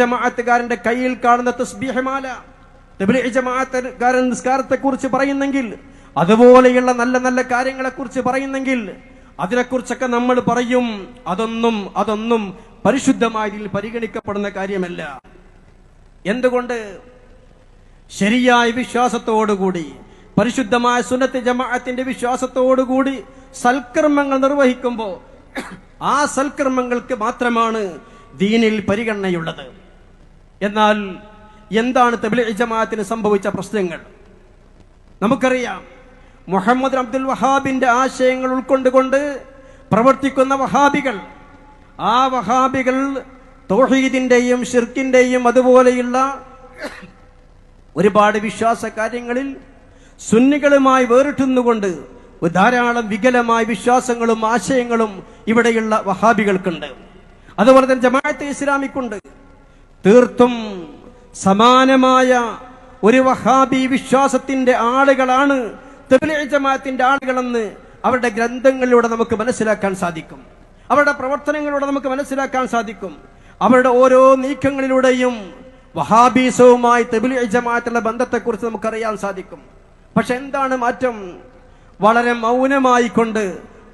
ജമാഅത്തുകാരന്റെ കയ്യിൽ കാണുന്ന തസ്ബീഹമാല. തെബിലി ജമാഅത്തുകാരൻ നിസ്കാരത്തെ കുറിച്ച് പറയുന്നെങ്കിൽ അതുപോലെയുള്ള നല്ല നല്ല കാര്യങ്ങളെ കുറിച്ച് പറയുന്നെങ്കിൽ അതിനെക്കുറിച്ചൊക്കെ നമ്മൾ പറയും. അതൊന്നും അതൊന്നും പരിശുദ്ധമായി പരിഗണിക്കപ്പെടുന്ന കാര്യമല്ല. എന്തുകൊണ്ട്? ശരിയായ വിശ്വാസത്തോടുകൂടി പരിശുദ്ധമായ സുന്നത്ത് ജമാഅത്തിന്റെ വിശ്വാസത്തോടുകൂടി സൽക്കർമ്മങ്ങൾ നിർവഹിക്കുമ്പോൾ ആ സൽക്കർമ്മങ്ങൾക്ക് മാത്രമാണ് ദീനിൽ പരിഗണനയുള്ളത്. എന്നാൽ എന്താണ് തബ്ലീ ജമാഅത്തിന് സംഭവിച്ച പ്രശ്നങ്ങൾ? നമുക്കറിയാം മുഹമ്മദ് അബ്ദുൽ വഹാബിന്റെ ആശയങ്ങൾ ഉൾക്കൊണ്ടുകൊണ്ട് പ്രവർത്തിക്കുന്ന വഹാബികൾ ആ വഹാബികൾ തൗഹീദിന്റെയും ഷിർക്കിന്റെയും അതുപോലെയുള്ള ഒരുപാട് വിശ്വാസ കാര്യങ്ങളിൽ സുന്നികളുമായി വേറിട്ടുന്നുകൊണ്ട് ധാരാളം വികലമായ വിശ്വാസങ്ങളും ആശയങ്ങളും ഇവിടെയുള്ള വഹാബികൾക്കുണ്ട്. അതുപോലെ തന്നെ ജമാഅത്തെ ഇസ്ലാമിക്കുണ്ട്. തീർത്തും സമാനമായ ഒരു വഹാബി വിശ്വാസത്തിന്റെ ആളുകളാണ് തബ്ലീഗ് ജമാഅത്തിന്റെ ആളുകളെന്ന് അവരുടെ ഗ്രന്ഥങ്ങളിലൂടെ നമുക്ക് മനസ്സിലാക്കാൻ സാധിക്കും. അവരുടെ പ്രവർത്തനങ്ങളിലൂടെ നമുക്ക് മനസ്സിലാക്കാൻ സാധിക്കും. അവരുടെ ഓരോ നീക്കങ്ങളിലൂടെയും വഹാബീസവുമായി തബ്ലീഗ് ജമാഅത്തുള്ള ബന്ധത്തെക്കുറിച്ച് നമുക്കറിയാൻ സാധിക്കും. പക്ഷെ എന്താണ് മാറ്റം? വളരെ മൗനമായിക്കൊണ്ട്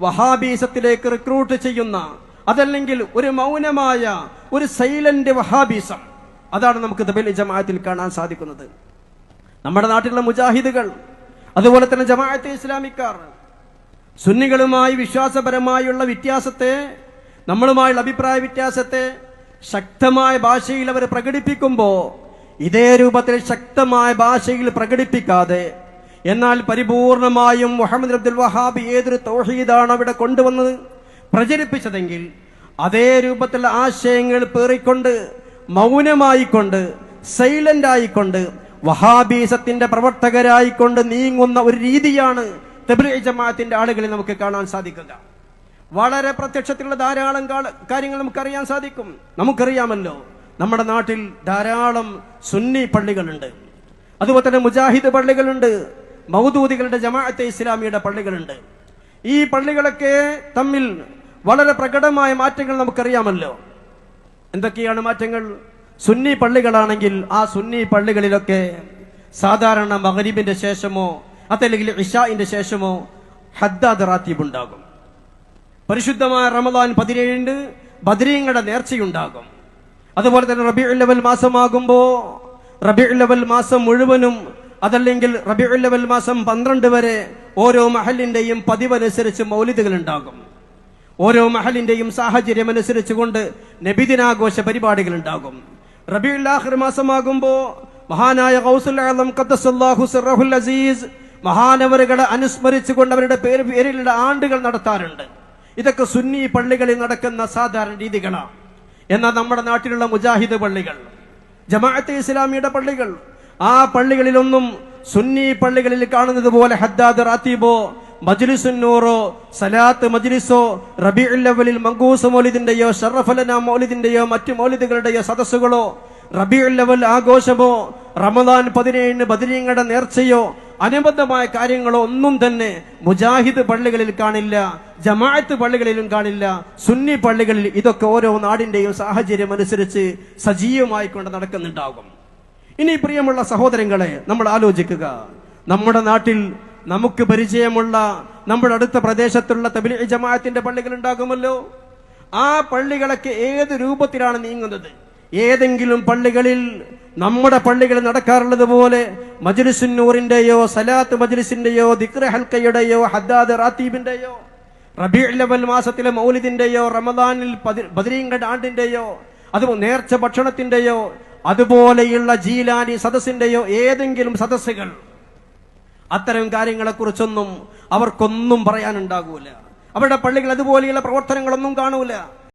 വഹാബീസത്തിലേക്ക് റിക്രൂട്ട് ചെയ്യുന്ന അതല്ലെങ്കിൽ ഒരു മൗനമായ ഒരു സൈലന്റ് വഹാബീസം. അതാണ് നമുക്ക് തബലി ജമാഅത്തിൽ കാണാൻ സാധിക്കുന്നത്. നമ്മുടെ നാട്ടിലുള്ള മുജാഹിദുകൾ അതുപോലെ തന്നെ ജമാഅത്തെ ഇസ്ലാമിക്കാർ സുന്നികളുമായി വിശ്വാസപരമായുള്ള വ്യത്യാസത്തെ നമ്മളുമായുള്ള അഭിപ്രായ വ്യത്യാസത്തെ ശക്തമായ ഭാഷയിൽ അവർ പ്രകടിപ്പിക്കുമ്പോൾ ഇതേ രൂപത്തിൽ ശക്തമായ ഭാഷയിൽ പ്രകടിപ്പിക്കാതെ എന്നാൽ പരിപൂർണമായും മുഹമ്മദ് അബ്ദുൽ വഹാബ് ഏതൊരു തൗഹീദാണ് അവിടെ കൊണ്ടുവന്നത്? പ്രചരിപ്പിച്ചതെങ്കിൽ അതേ രൂപത്തിലുള്ള ആശയങ്ങൾ പേറിക്കൊണ്ട് മൗനമായിക്കൊണ്ട് സൈലന്റ് ആയിക്കൊണ്ട് വഹാബീസത്തിന്റെ പ്രവർത്തകരായിക്കൊണ്ട് നീങ്ങുന്ന ഒരു രീതിയാണ് തെബ്രി ജമാഅത്തിന്റെ ആളുകളെ നമുക്ക് കാണാൻ സാധിക്കുക. വളരെ പ്രത്യക്ഷത്തിലുള്ള ധാരാളം കാര്യങ്ങൾ നമുക്കറിയാൻ സാധിക്കും. നമുക്കറിയാമല്ലോ നമ്മുടെ നാട്ടിൽ ധാരാളം സുന്നി പള്ളികളുണ്ട്. അതുപോലെ തന്നെ മുജാഹിദ് പള്ളികളുണ്ട്. മൗദൂദികളുടെ ജമാഅത്തെ ഇസ്ലാമിയുടെ പള്ളികളുണ്ട്. ഈ പള്ളികളൊക്കെ തമ്മിൽ വളരെ പ്രകടമായ മാറ്റങ്ങൾ നമുക്കറിയാമല്ലോ. എന്തൊക്കെയാണ് മാറ്റങ്ങൾ? സുന്നി പള്ളികളാണെങ്കിൽ ആ സുന്നി പള്ളികളിലൊക്കെ സാധാരണ മഹരീബിന്റെ ശേഷമോ അതല്ലെങ്കിൽ ഇഷാഇന്റെ ശേഷമോ ഹദ്ദാദ് റാത്തീബ് ഉണ്ടാകും. പരിശുദ്ധമായ റമദാൻ പതിനേഴിന് ബദരീങ്ങളുടെ നേർച്ചയുണ്ടാകും. അതുപോലെ തന്നെ റബി ഉല്ലവൽ മാസമാകുമ്പോ റബി ഉല്ലവൽ മാസം മുഴുവനും അതല്ലെങ്കിൽ റബി ഉല്ലവൽ മാസം പന്ത്രണ്ട് വരെ ഓരോ മഹലിന്റെയും പതിവനുസരിച്ച് മൗലിദുകൾ ഉണ്ടാകും. ഓരോ മഹലിന്റെയും സാഹചര്യം അനുസരിച്ചുകൊണ്ട് നബിദിനാഘോഷ പരിപാടികൾ ഉണ്ടാകും. റബിഉൽ ആഖിർ മാസമാകുമ്പോ മഹാനായ ഗൗസുൽ ആലം ഖദ്ദസല്ലാഹു അസീസ് മഹാനവറുകളെ അനുസ്മരിച്ചുകൊണ്ട് അവരുടെ പേര് പേരിലുള്ള ആണ്ടുകൾ നടത്താറുണ്ട്. ഇതൊക്കെ സുന്നി പള്ളികളിൽ നടക്കുന്ന സാധാരണ രീതികളാണ്. എന്നാൽ നമ്മുടെ നാട്ടിലുള്ള മുജാഹിദ് പള്ളികൾ ജമാഅത്തെ ഇസ്ലാമിയുടെ പള്ളികൾ ആ പള്ളികളിലൊന്നും സുന്നി പള്ളികളിൽ കാണുന്നത് പോലെ ഹദ്ദാദ് റാത്തീബോ മജ്ലിസുന്നൂറോ സലാത്ത് മജ്ലിസോ റബി ഉല്ലവലിൽ മങ്കൂസ് മൗലിദിന്റെയോ ഷറഫലന മൗലിദിന്റെയോ മറ്റു മൗലിദുകളുടെയോ സദസ്സുകളോ റബി അവൽ ആഘോഷമോ റമദാൻ പതിനേഴിന് ബദരീങ്ങളുടെ നേർച്ചയോ അനുബന്ധമായ കാര്യങ്ങളോ ഒന്നും തന്നെ മുജാഹിദ് പള്ളികളിൽ കാണില്ല ജമാഅത്ത് പള്ളികളിലും കാണില്ല സുന്നി പള്ളികളിൽ ഇതൊക്കെ ഓരോ നാടിന്റെയും സാഹചര്യം അനുസരിച്ച് സജീവമായി കൊണ്ട് നടക്കുന്നുണ്ടാകും. ഇനി പ്രിയമുള്ള സഹോദരങ്ങളെ നമ്മൾ ആലോചിക്കുക. നമ്മുടെ നാട്ടിൽ നമുക്ക് പരിചയമുള്ള നമ്മുടെ അടുത്ത പ്രദേശത്തുള്ള തബിലി ജമാഅത്തിന്റെ പള്ളികൾ ഉണ്ടാകുമല്ലോ. ആ പള്ളികളൊക്കെ ഏത് രൂപത്തിലാണ് നീങ്ങുന്നത്? ഏതെങ്കിലും പള്ളികളിൽ നമ്മുടെ പള്ളികളിൽ നടക്കാറുള്ളത് പോലെ മജുലിസുന്നൂറിന്റെയോ സലാത്ത് മജുലിസിന്റെയോ ദിക്ര ഹൽക്കയുടെയോ ഹദ്ദാദ് റാത്തീബിന്റെയോ റബി അവൽ മാസത്തിലെ മൗലിദിന്റെയോ റമദാനിൽ ബദരീങ്കഡ് ആണ്ടിന്റെയോ അത് നേർച്ച ഭക്ഷണത്തിന്റെയോ അതുപോലെയുള്ള ജീലാനി സദസ്സിന്റെയോ ഏതെങ്കിലും സദസ്സുകൾ അത്തരം കാര്യങ്ങളെ കുറിച്ചൊന്നും അവർക്കൊന്നും പറയാനുണ്ടാകൂല. അവരുടെ പള്ളികൾ അതുപോലെയുള്ള പ്രവർത്തനങ്ങളൊന്നും കാണൂല.